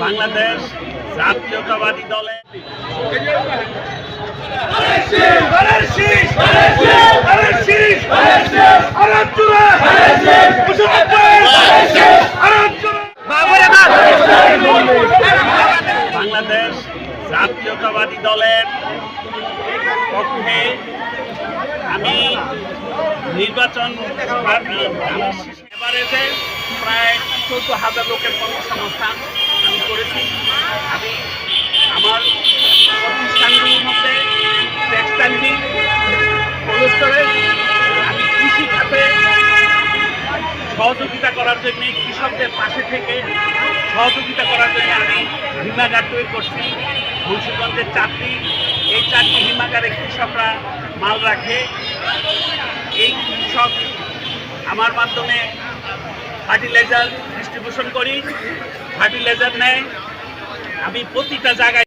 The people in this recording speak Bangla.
বাংলাদেশ জাতীয়তাবাদী দলে। বাংলাদেশ জাতীয়তাবাদী দলের পক্ষে আমি নির্বাচন এবারেতে প্রায় চোদ্দ হাজার লোকের কর্মসংস্থান করেছি। আমি আমার প্রতিষ্ঠানগুলির মধ্যে টেক্সটাইল মিল কোল্ড স্টোরেজ আমি কৃষি খাতে সহযোগিতা করার জন্য, কৃষকদের পাশে থেকে সহযোগিতা করার জন্য আমি হিমাগার তৈরি করছি। মুন্সিগঞ্জের চাকরি, এই চারটি হিমাগারে কৃষকরা মাল রাখে। এই কৃষক আমার মাধ্যমে ফার্টিলাইজার ডিস্ট্রিবিউশন করি ফার্টিলাইজার নেয়। আমি প্রতিটা জায়গায়